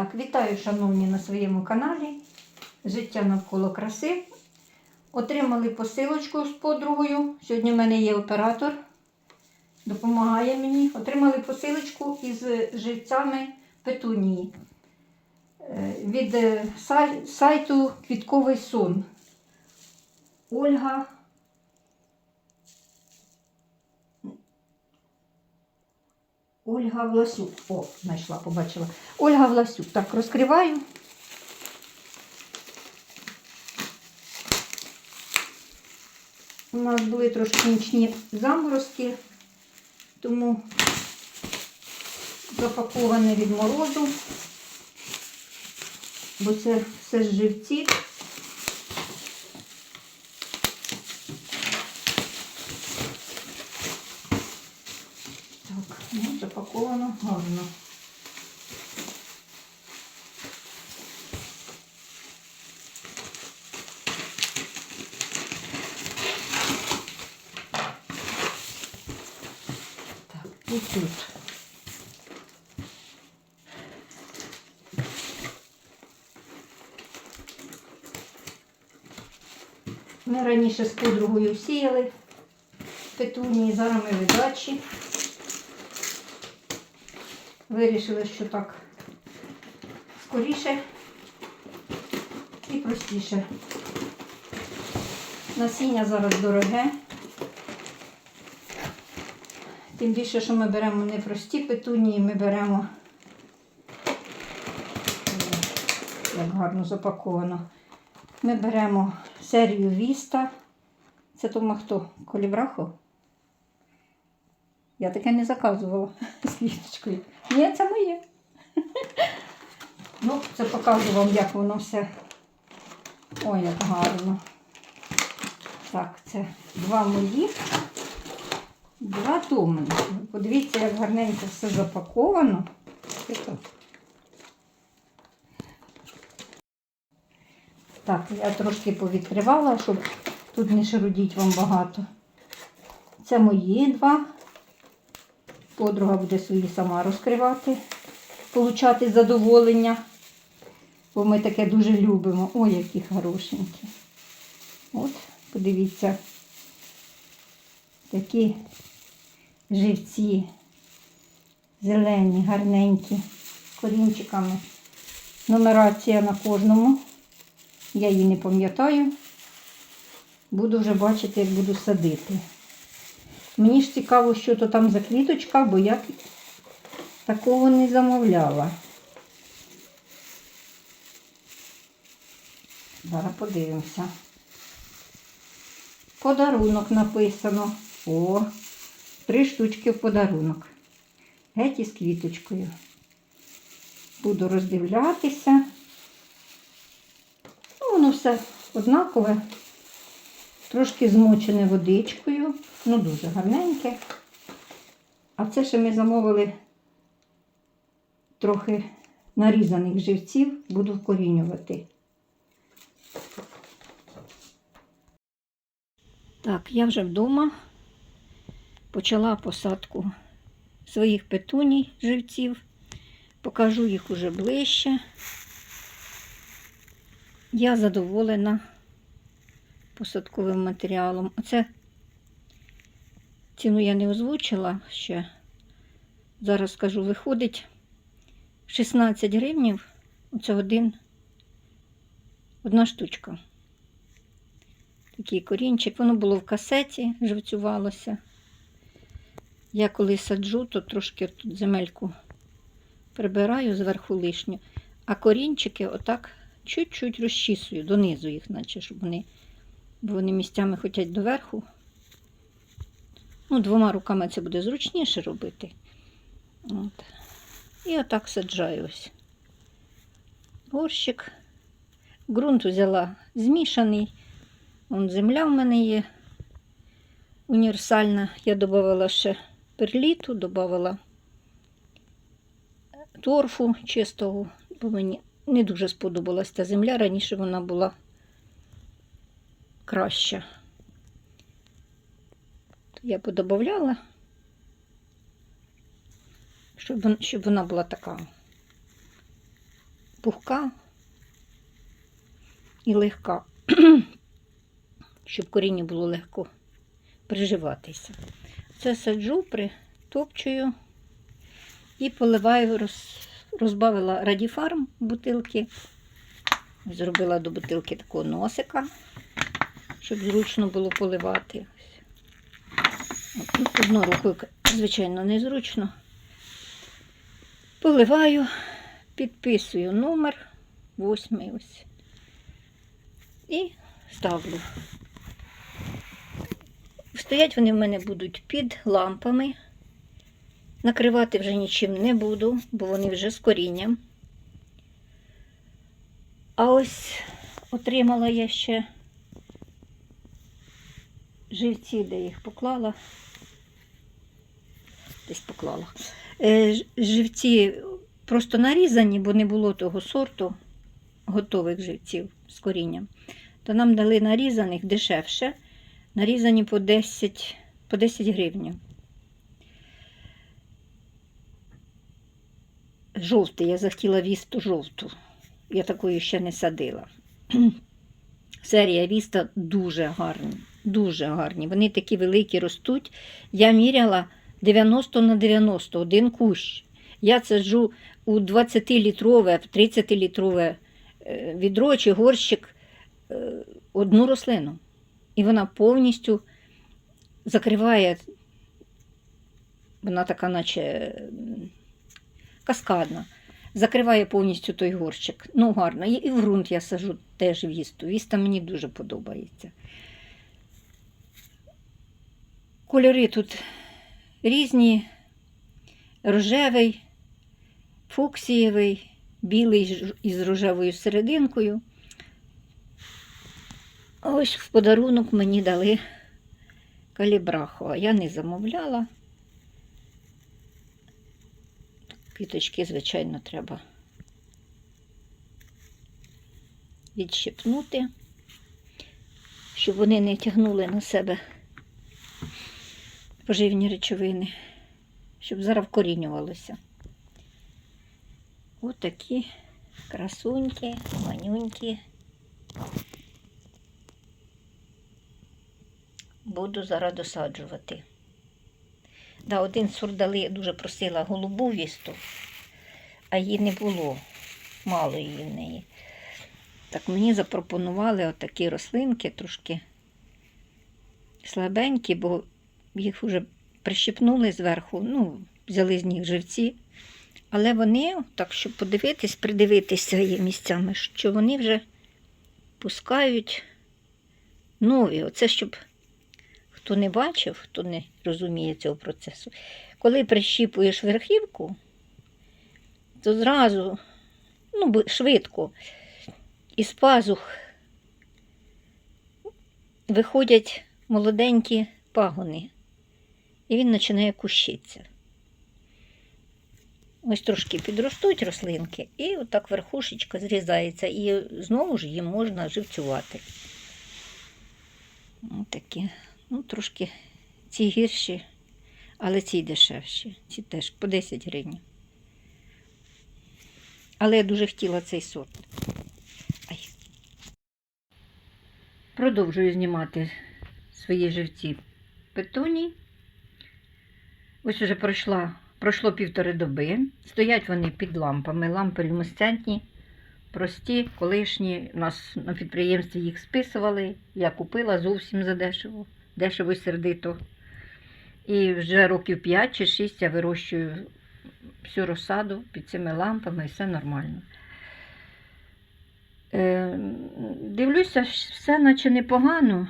Так, вітаю, шановні, на своєму каналі Життя навколо краси. Отримали посилочку з подругою. Сьогодні в мене є оператор, допомагає мені. Отримали посилочку із живцями петунії Е, від е, сайту Квітковий сон. Ольга. Ольга Власюк. О, знайшла, побачила. Ольга Власюк. Так, розкриваю. У нас були трошки нічні заморозки, тому запаковане від морозу, бо це все ж живці. Так, ну, запаковано гарно. Так, і тут. Ми раніше з подругою сіяли петунії, зараз ми видачі. Вирішили, що так скоріше і простіше. Насіння зараз дороге. Тим більше, що ми беремо не прості петунії, ми беремо, як гарно запаковано. Ми беремо серію Віста. Це тому хто? Колібрахо? Я таке не заказувала з квіточкою. Ні, це моє. Ну, це покажу вам, як воно все. Ой, як гарно. Так, це два мої. Два томи. Подивіться, як гарненько все запаковано. Так, я трошки повідкривала, щоб тут не шарудіть вам багато. Це мої два. Подруга буде свої сама розкривати, получати задоволення. Бо ми таке дуже любимо. Ой, які хорошенькі. От, подивіться, такі живці, зелені, гарненькі, корінчиками. Нумерація на кожному. Я її не пам'ятаю. Буду вже бачити, як буду садити. Мені ж цікаво, що то там за квіточка, бо я такого не замовляла. Зараз подивимося. Подарунок написано. О, три штучки в подарунок. Геть із квіточкою. Буду роздивлятися. Ну, воно все однакове. Трошки змочене водичкою. Ну, дуже гарненьке. А це ще ми замовили трохи нарізаних живців, буду вкорінювати. Так, я вже вдома почала посадку своїх петуній живців. Покажу їх уже ближче. Я задоволена посадковим матеріалом. Оце ціну я не озвучила ще. Зараз скажу, виходить 16 гривнів. Оце один, одна штучка. Такий корінчик. Воно було в касеті, живцювалося. Я коли саджу, то трошки тут земельку прибираю зверху лишню, а корінчики отак чуть-чуть розчісую, донизу їх, наче, щоб вони, бо вони місцями хочуть доверху. Ну, двома руками це буде зручніше робити. От. І отак саджаю ось. Горщик. Ґрунт взяла змішаний. Вон земля в мене є універсальна. Я додавала ще перліту, додавала торфу чистого, бо мені не дуже сподобалась та земля. Раніше вона була краща. Я подобавляла, щоб, щоб вона була така пухка і легка, щоб корінню було легко приживатися. Це саджу, притопчую і поливаю, роз, розбавила радіфарм бутилки, зробила до бутилки такого носика, щоб зручно було поливати. Ну, Одну рукою, звичайно, незручно. Поливаю, підписую номер восьмий ось. І ставлю. Стоять вони в мене будуть під лампами. Накривати вже нічим не буду, бо вони вже з корінням. А ось отримала я ще живці, де їх поклала. Десь поклала. Е, Живці просто нарізані, бо не було того сорту готових живців з корінням. То нам дали нарізаних дешевше. Нарізані по 10, по 10 гривень. Жовтий, я захотіла вісту жовту. Я такої ще не садила. Серія віста дуже гарні, дуже гарні. Вони такі великі ростуть. Я міряла 90 на 90, один кущ. Я саджу у 20-літрове, 30-літрове е, відро чи горщик е, одну рослину. І вона повністю закриває, вона така, наче каскадна, закриває повністю той горщик. Ну, гарно. І в ґрунт я сажу теж вісту. Віста мені дуже подобається. Кольори тут різні: рожевий, фуксієвий, білий із рожевою серединкою. Ось в подарунок мені дали калібраху, а я не замовляла. Квіточки, звичайно, треба відщипнути, щоб вони не тягнули на себе поживні речовини, щоб зараз вкорінювалося. Ось такі красуньки, манюнькі. Буду зараз досаджувати. Да, один сорт дали, я дуже просила голубу вісту, а її не було. Мало її в неї. Так мені запропонували отакі рослинки, трошки слабенькі, бо їх вже прищипнули зверху, ну, взяли з них живці. Але вони, так щоб подивитись, придивитися є місцями, що вони вже пускають нові. Оце щоб хто не бачив, хто не розуміє цього процесу. Коли прищіпуєш верхівку, то зразу, ну, швидко, із пазух виходять молоденькі пагони, і він починає кущитися. Ось трошки підростуть рослинки, і отак верхушечка зрізається, і знову ж її можна живцювати. Ось такі. Ну, трошки ці гірші, але ці дешевші. Ці теж по 10 гривень. Але я дуже хотіла цей сорт. Ай. Продовжую знімати свої живці петоній. Ось уже пройшла, пройшло півтори доби. Стоять вони під лампами. Лампи люмесцентні, прості, колишні. У нас на підприємстві їх списували. Я купила зовсім задешево, дешево і сердито. І вже років 5 чи 6 я вирощую всю розсаду під цими лампами і все нормально. Е, дивлюся, все наче непогано.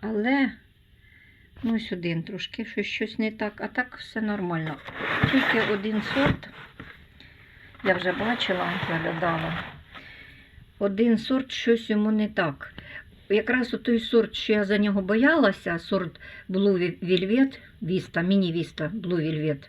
Але ну, ось один трошки щось, щось не так, а так все нормально. Тільки один сорт, я вже бачила, заглядала. Один сорт щось йому не так. Якраз у той сорт, що я за нього боялася, сорт Blue Velvet, Vista, міні-Vista Blue Velvet.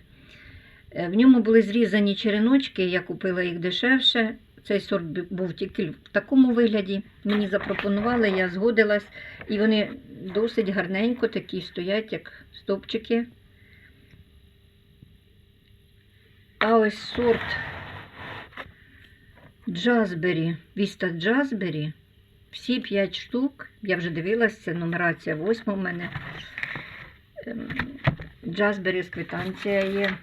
Е, В ньому були зрізані череночки, я купила їх дешевше. Цей сорт був тільки в такому вигляді. Мені запропонували, я згодилась. І вони досить гарненько такі стоять, як стопчики. А ось сорт Джазбері, Віста Джазбері. Всі 5 штук. Я вже дивилася, це нумерація восьма в мене. Ем, Джазбері з квитанція є.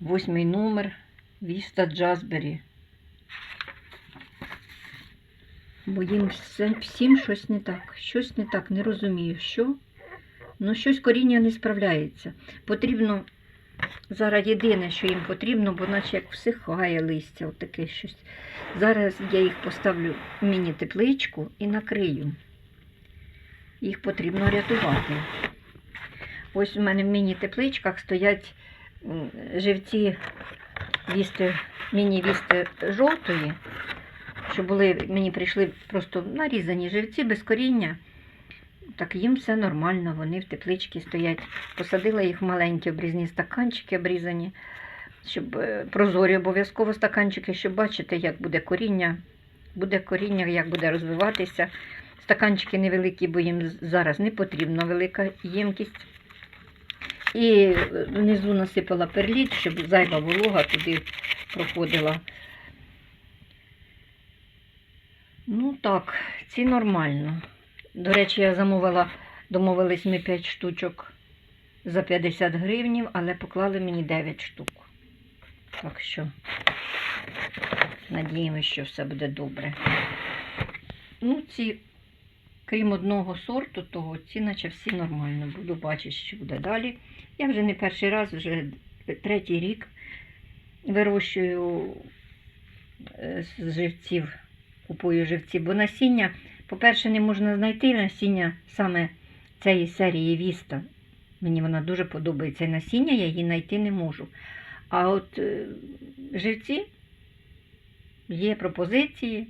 Восьмий номер. Віста Джазбері. Бо їм всім щось не так. Щось не так, не розумію, що. Ну, щось коріння не справляється. Потрібно зараз єдине, що їм потрібно, бо наче як всихає листя, от таке щось. Зараз я їх поставлю в міні-тепличку і накрию. Їх потрібно рятувати. Ось у мене в міні-тепличках стоять живці вісти, міні-вісти жовтої, що були, мені прийшли просто нарізані живці без коріння. Так їм все нормально, вони в тепличці стоять. Посадила їх в маленькі обрізні стаканчики обрізані, щоб е, прозорі обов'язково стаканчики, щоб бачити, як буде коріння, буде коріння, як буде розвиватися. Стаканчики невеликі, бо їм зараз не потрібна велика ємкість. І внизу насипала перліт, щоб зайва волога туди проходила. Ну так, ці нормально. До речі, я замовила, домовились ми 5 штучок за 50 гривнів, але поклали мені 9 штук. Так що надіємося, що все буде добре. Ну, ці, крім одного сорту, того, ці наче всі нормально. Буду бачити, що буде далі. Я вже не перший раз, вже третій рік вирощую е, з живців, купую живці, бо насіння. По-перше, не можна знайти насіння саме цієї серії Віста. Мені вона дуже подобається. Насіння я її знайти не можу. А от е, живці є пропозиції.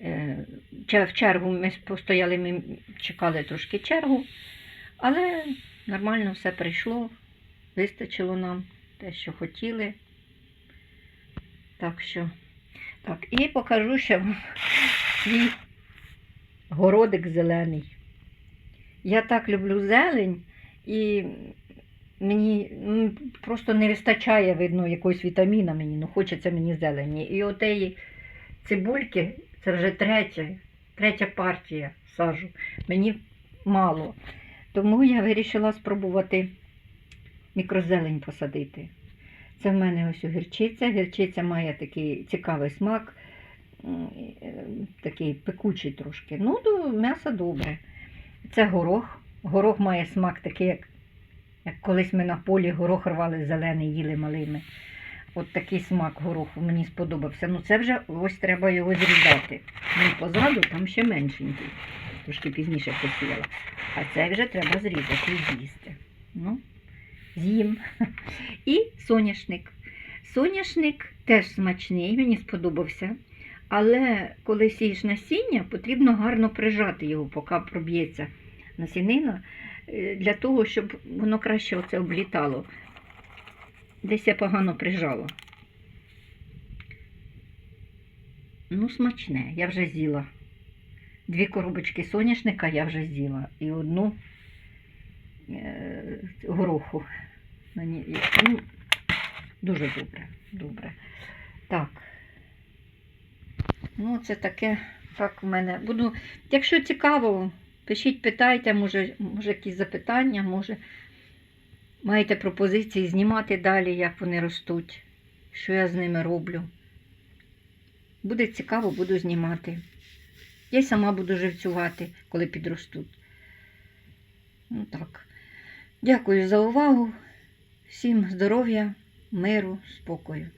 Е, В чергу ми постояли, ми чекали трошки чергу, але нормально все прийшло, вистачило нам те, що хотіли. Так що. Так, і покажу ще вам свій городик зелений. Я так люблю зелень, і мені просто не вистачає, видно, якогось вітаміна мені, ну хочеться мені зелені. І отеї цибульки, це вже третя, третя партія сажу. Мені мало. Тому я вирішила спробувати мікрозелень посадити. Це в мене ось гірчиця. Гірчиця має такий цікавий смак, е, такий пекучий трошки. Ну, до м'яса добре. Це горох. Горох має смак такий, як, як колись ми на полі горох рвали зелений, їли малими. От такий смак гороху мені сподобався. Ну це вже ось треба його зрізати. Ну, позаду там ще меншенький. Трошки пізніше посіяла. А це вже треба зрізати і з'їсти. Ну, з'їм. І соняшник. Соняшник теж смачний, мені сподобався. Але коли сієш насіння, потрібно гарно прижати його, поки проб'ється насінина, е, для того, щоб воно краще оце облітало. Десь я погано прижала. Ну, смачне, я вже з'їла. Дві коробочки соняшника я вже з'їла. І одну е, гороху. Ну, дуже добре, добре. Так. Ну, це таке, так в мене. Буду, якщо цікаво, пишіть, питайте, може, може якісь запитання, може маєте пропозиції знімати далі, як вони ростуть, що я з ними роблю. Буде цікаво, буду знімати. Я й сама буду живцювати, коли підростуть. Ну так. Дякую за увагу. Всім здоров'я, миру, спокою.